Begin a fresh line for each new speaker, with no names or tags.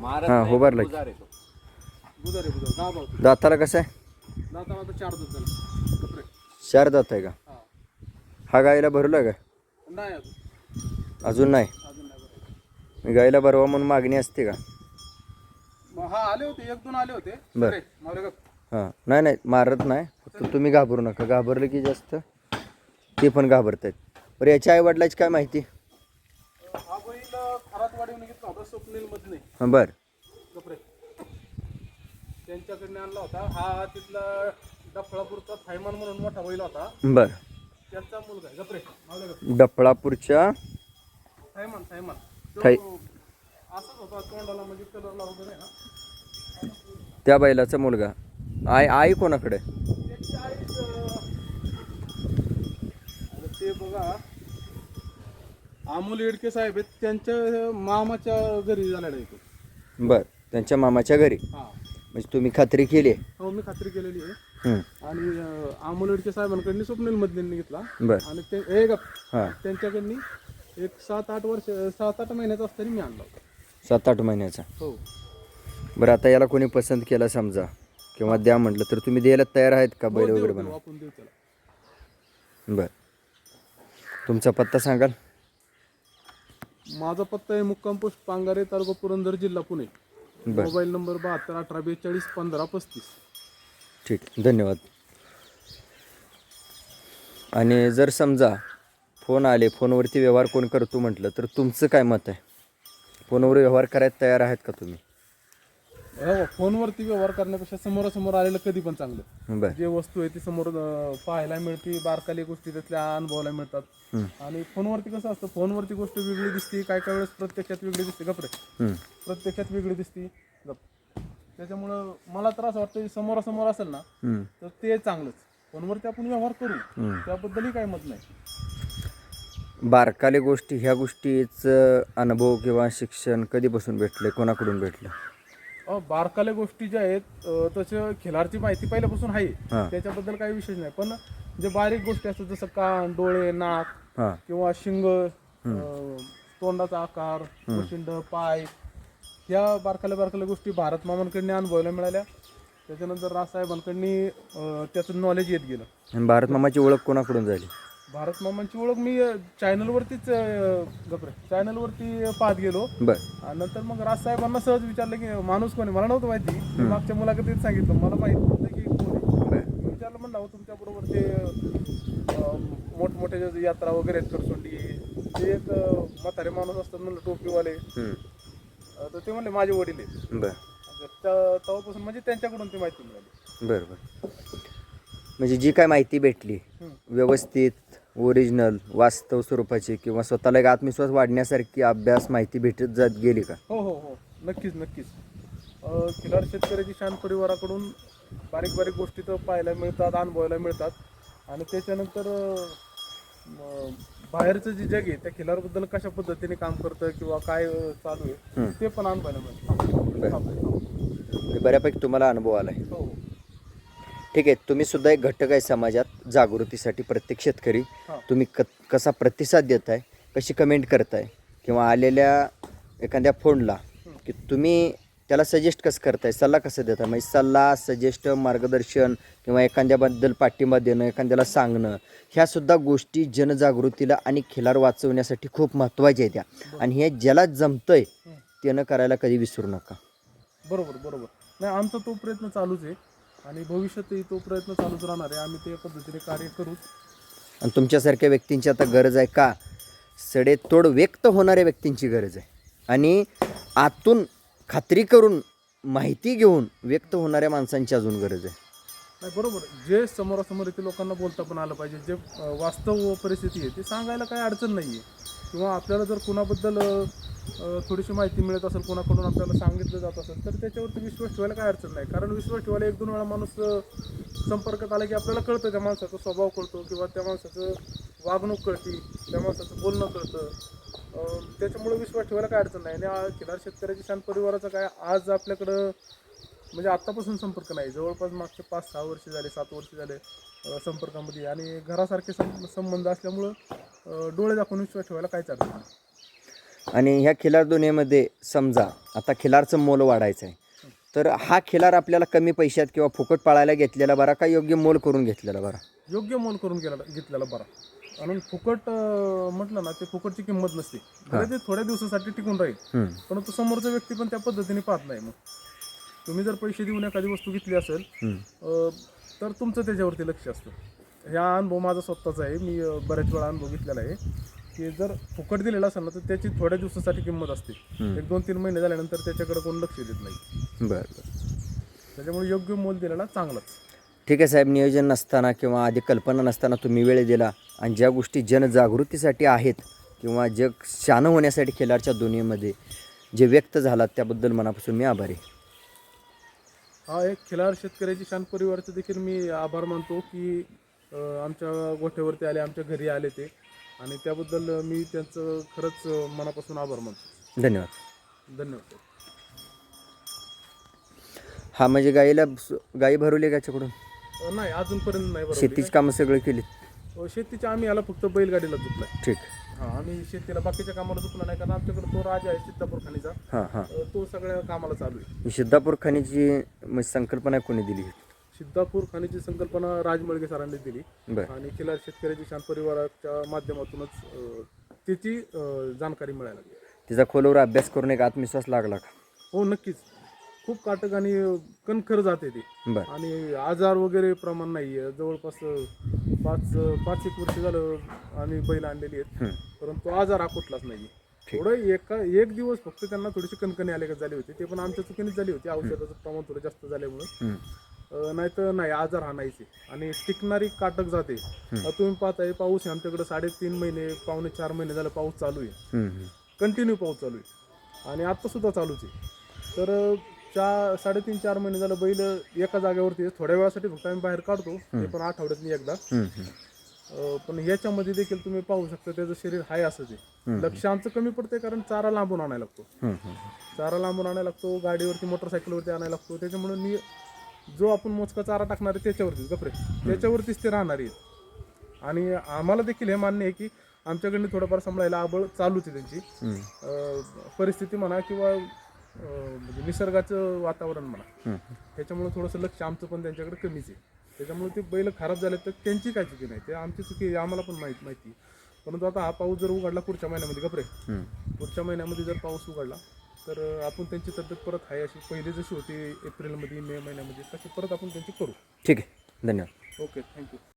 हा, उभारला की.
बुधवार दहा
दाताला कसं आहे?
आता चार दिवस झाले. कपडे.
चार दात आहे का?
हा.
हा गाईला भरला का?
नाही अजून.
अजून नाही?
अजून नाही बरं
मी गाईला भरवा म्हणून मागणी असते का?
मग हा आले होते. एक दोन आले होते.
बरं.
मावळे.
हां. नाही नाही मारत नाही. फक्त तुम्ही घाबरू नका. घाबरलं की जास्त ते पण घाबरत आहेत बरं याच्या आई वडिलाची काय माहिती?
वाढवून घेतला होता स्वप्नील मधने
हां बरं.
कपडे त्यांच्याकडनं आणला होता. हा तिथला डफळापूरचा थायमान म्हणून मोठा बैल होता.
बरं.
त्यांचा मुलगा आहे. गपरे
डफळापूरच्या?
थायमान थायमान. तो
थाय-
असंच होता. तोंडाला म्हणजे कलरला वगैरे ना
त्या बैलाचा मुलगा. आई आई कोणाकडे?
त्याची आईच अं, आता ते बघा. अमोल येडके साहेब आहेत त्यांच्या मामाच्या घरी झालेला आहे तो.
बरं त्यांच्या मामाच्या घरी?
हा.
म्हणजे तुम्ही खात्री केली? आहे
हो मी खात्री केलेली आहे.
हं,
आणि अं, अमोल येडके साहेबांकडनी स्वप्नील मधल्यांनी घेतला.
बरं.
आणि ते हे गप
हां.
त्यांच्याकडनी एक सात आठ वर्ष सात आठ महिन्याचा असताना मी आणला होता.
सात आठ महिन्याचा?
हो.
बरं आता याला कोणी पसंत केला समजा? किंवा द्या म्हटलं तर तुम्ही द्यायला तयार आहेत का बैल
हो,
वगैरे
देऊ,
बनवा
देऊ, आपण देऊ त्याला.
बरं. तुमचा पत्ता सांगाल?
माझा पत्ता आहे मुक्काम पोस्ट पांगारे तालुका पुरंदर जिल्हा पुणे.
बरं.
मोबाईल नंबर बहात्तर अठरा बेचाळीस पंधरा पस्तीस.
ठीक धन्यवाद. आणि जर समजा फोन आले फोनवरती व्यवहार कोण करतो म्हटलं तर तुमचं काय मत आहे? फोनवर व्यवहार करायला तयार आहेत का तुम्ही?
हो फोनवरती व्यवहार करण्यापेक्षा समोरासमोर आलेलं कधी पण चांगलं.
बरं.
जे वस्तू आहे ती समोर अं, पाहायला मिळते बारकाली गोष्टी त्यातल्या अनुभवायला मिळतात. आणि फोनवरती कसं असतं फोनवरती गोष्ट वेगळी दिसते काय काय वेळेस प्रत्यक्षात वेगळी दिसते. गपरे. प्रत्यक्षात वेगळी दिसते. गप. त्याच्यामुळं मला तर असं वाटतं की समोरासमोर असेल ना. तर ते चांगलंच. फोनवरती आपण व्यवहार करू. त्याबद्दलही काही मत नाही.
बारकाले गोष्टी ह्या गोष्टीचं अनुभव किंवा शिक्षण कधीपासून भेटले कोणाकडून भेटलं?
बारकाल्या गोष्टी ज्या आहेत तसं खिलारची माहिती पहिल्यापासून आहे. त्याच्याबद्दल काही विशेष नाही. पण जे बारीक गोष्टी असतात जसं कान डोळे नाक किंवा शिंग तोंडाचा आकार वशिंड पाय ह्या बारकाल्या बारकाल्या गोष्टी भारत मामांकडनी अनुभवायला मिळाल्या. त्याच्यानंतर राजसाहेबांकडनी अ, त्याचं नॉलेज येत गेलं.
भारत मामाची ओळख कोणाकडून झाली?
भारत मामांची ओळख मी चॅनलवरतीच अ, गप्रे चॅनलवरती पाहत गेलो.
बरं.
आणि नंतर मग राजसाहेबांना सहज विचारलं की माणूस कोण मला नव्हतं माहिती. मी मागच्या मुलाखतीत सांगितलं. मला माहीत नव्हतं की कोण मी विचारलं म्हणलं अहो तुमच्या बरोबर ते अं, मोठमोठे जे यात्रा वगैरे आहेत करसोंडी ते एक म्हातारे माणूस असतात म्हणलं टोपीवाले. तर ते म्हणले माझे वडील आहेत. तेव्हापासून म्हणजे त्यांच्याकडून ती माहिती मिळाली.
बरं बरं. म्हणजे जी काय माहिती भेटली. व्यवस्थित ओरिजिनल वास्तव स्वरूपाची किंवा स्वतःला एक आत्मविश्वास वाढण्यासारखी अभ्यास माहिती भेटत जात गेली का?
हो हो हो. नक्कीच नक्कीच. अं, खिलार शेतकऱ्याची शान परिवाराकडून बारीक बारीक गोष्टी तर पाहायला मिळतात अनुभवायला मिळतात. आणि त्याच्यानंतर अं, म, बाहेरचं जे जग आहे त्या खिलारबद्दल कशा पद्धतीने काम करतं किंवा काय अं, चालू आहे. ते पण अनुभवायला मिळतं.
बरं. म्हणजे बऱ्यापैकी तुम्हाला अनुभव आला आहे
हो.
ठीक आहे तुम्ही सुद्धा एक घटक आहे समाजात जागृतीसाठी प्रत्येक शेतकरी. तुम्ही क कसा प्रतिसाद देताय कशी कमेंट करताय किंवा आलेल्या एखाद्या फोनला की तुम्ही त्याला सजेस्ट कसं करताय सल्ला कसं देताय? म्हणजे सल्ला सजेस्ट मार्गदर्शन किंवा एखाद्याबद्दल पाठिंबा देणं एखाद्याला सांगणं ह्या सुद्धा गोष्टी जनजागृतीला आणि खिलार वाचवण्यासाठी खूप महत्त्वाच्या आहेत त्या आणि हे ज्याला जमतंय. त्यानं करायला कधी विसरू नका.
बरोबर बरोबर. नाही आमचा तो प्रयत्न चालूच आहे. आणि भविष्यातही तो प्रयत्न चालूच राहणार आहे. आम्ही त्या पद्धतीने कार्य करूच
आणि तुमच्यासारख्या व्यक्तींची आता गरज आहे का? सडेतोड व्यक्त होणाऱ्या व्यक्तींची गरज आहे. आणि आतून खात्री करून माहिती घेऊन व्यक्त होणाऱ्या माणसांची अजून गरज आहे.
नाही बरोबर. जे समोरासमोर येते लोकांना बोलता पण आलं पाहिजे. जे वास्तव परिस्थिती आहे ते सांगायला काही अडचण नाही आहे किंवा आपल्याला जर कुणाबद्दल थोडीशी माहिती मिळत असेल कोणाकडून आपल्याला सांगितलं जात असेल तर त्याच्यावरती विश्वास ठेवायला काय अडचण नाही. कारण विश्वास ठेवायला एक दोन वेळा माणूस संपर्कात आला की आपल्याला कळतं त्या माणसाचा स्वभाव कळतो किंवा त्या माणसाचं वागणूक कळते त्या माणसाचं बोलणं कळतं. त्याच्यामुळे विश्वास ठेवायला काय अडचण नाही. आणि आ- खिलार शान परिवाराचा काय आज आपल्याकडं म्हणजे आत्तापासून संपर्क नाही. जवळपास मागचे पाच सहा वर्ष झाले सात वर्ष झाले संपर्कामध्ये. आणि घरासारखे सं संबंध असल्यामुळं डोळे दाखवून विश्वास ठेवायला काहीच अडचण नाही.
आणि ह्या खिलार दुनियेमध्ये समजा आता खिलारचं मोल वाढायचं आहे तर हा खिलार आपल्याला कमी पैशात किंवा फुकट पाळायला घेतलेला बरा का योग्य मोल करून घेतलेला बरा?
योग्य मोल करून गेला घेतलेला बरा. आणि फुकट अं, म्हटलं ना ते फुकटची किंमत नसते. भले ते थोड्या दिवसासाठी टिकून राहील.
हम्म.
परंतु समोरचा व्यक्ती पण त्या पद्धतीने पाहत नाही मग. तुम्ही जर पैसे देऊन एखादी वस्तू घेतली असेल
हम्म.
अं, तर तुमचं त्याच्यावरती लक्ष असतं. ह्या अनुभव माझा स्वतःचा आहे. मी अं, बऱ्याच वेळा अनुभव घेतलेला आहे. की जर फुकट दिलेला असेल ना तर त्याची थोड्या दिवसासाठी किंमत असते. एक दोन तीन महिने झाल्यानंतर त्याच्याकडे कोण लक्ष देत नाही.
बरं. बरं
त्याच्यामुळे योग्य मोल दिलेला चांगलाच.
ठीक आहे साहेब नियोजन नसताना किंवा आधी कल्पना नसताना तुम्ही वेळ दिला आणि ज्या गोष्टी जनजागृतीसाठी आहेत किंवा जग शानं होण्यासाठी खिलारच्या दुनियेमध्ये जे व्यक्त झालात त्याबद्दल मनापासून मी आभारी आहे.
हा एक खिलार शेतकऱ्याची शान परिवारचं देखील मी आभार मानतो की अं, आमच्या गोठ्यावरती आले आमच्या घरी आले ते. आणि त्याबद्दल मी त्यांचं खरंच मनापासून आभार मानतो.
धन्यवाद.
धन्यवाद.
हा म्हणजे गाईला गाई भरवली याच्याकडून?
अं, नाही अजूनपर्यंत नाही बरोबर
शेतीची कामं सगळी केली
शेतीच्या आम्ही याला फक्त बैलगाडीला झुकलाय.
ठीक.
हा आम्ही शेतीला बाकीच्या कामाला झुकला नाही कारण आमच्याकडे तो राजा आहे सिद्धापूर खाणीचा
हां हां.
तो सगळ्या कामाला चालू आहे.
सिद्धापूर खाणीची म्हणजे संकल्पना कोणी दिली?
सिद्धापूर खाणीची संकल्पना राजमळगे सरांनी दिली.
बरं.
आणि खिलार शेतकऱ्याची शान परिवाराच्या माध्यमातूनच अं, त्याची अं, जाणकारी मिळायला लागली.
तिचा खोलवर अभ्यास करून एक आत्मविश्वास लागला का?
हो नक्कीच. खूप काटक आणि कणखर जाते ती.
बरं.
आणि आजार वगैरे प्रमाण नाही आहे जवळपास अं, पाच पाच एक वर्ष झालं आम्ही बैल आणलेली आहेत. परंतु आजार हा कुठलाच नाही. थोडं एका एक दिवस फक्त त्यांना थोडीशी कणकणी आले झाली होती. ते पण आमच्या चुकीनेच झाली होती. औषधाचं प्रमाण थोडं जास्त झाल्यामुळे.
हम्म.
नाही तर नाही आजार हा नाहीच आहे. आणि टिकणारी काटक जाते. आता तुम्ही पाहताय पाऊस आहे आमच्याकडे साडेतीन महिने पावणे चार महिने झालं पाऊस चालू आहे. कंटिन्यू पाऊस चालू आहे. आणि आत्ता सुद्धा चालूच आहे. तर चार साडेतीन चार महिने झालं बैल एका जागेवरती. थोड्या वेळासाठी फक्त आम्ही बाहेर काढतो. ते पण आठवड्यातनी एकदा. पण याच्यामध्ये देखील तुम्ही पाहू शकता त्याचं शरीर हाय असंच आहे. लक्ष आमचं कमी पडतंय कारण चारा लांबून आणायला लागतो. चारा लांबून आणायला लागतो गाडीवरती मोटरसायकलवरती आणायला लागतो. त्याच्यामुळे मी जो आपण मोजका चारा टाकणार आहे त्याच्यावरतीच गपरे त्याच्यावरतीच ते राहणार आहेत. आणि आम्हाला देखील हे मान्य आहे की आमच्याकडनं थोडंफार सांभाळायला आबळ चालूच आहे त्यांची. अं, परिस्थिती म्हणा किंवा अं, म्हणजे निसर्गाचं वातावरण म्हणा. त्याच्यामुळे थोडंसं लक्ष आमचं पण त्यांच्याकडे कमीच आहे. त्याच्यामुळे ते बैल खराब झाले तर त्यांची काय चुकी नाही. ते आमची चुकी आहे आम्हाला पण माहीत माहिती परंतु आता हा पाऊस जर उघडला पुढच्या महिन्यामध्ये गपरे. पुढच्या महिन्यामध्ये जर पाऊस उघडला तर आपण त्यांची तब्येत परत आहे अशी पहिली जशी होती एप्रिलमध्ये मे महिन्यामध्ये तशी परत आपण त्यांची करू.
ठीक आहे. धन्यवाद.
Okay thank you.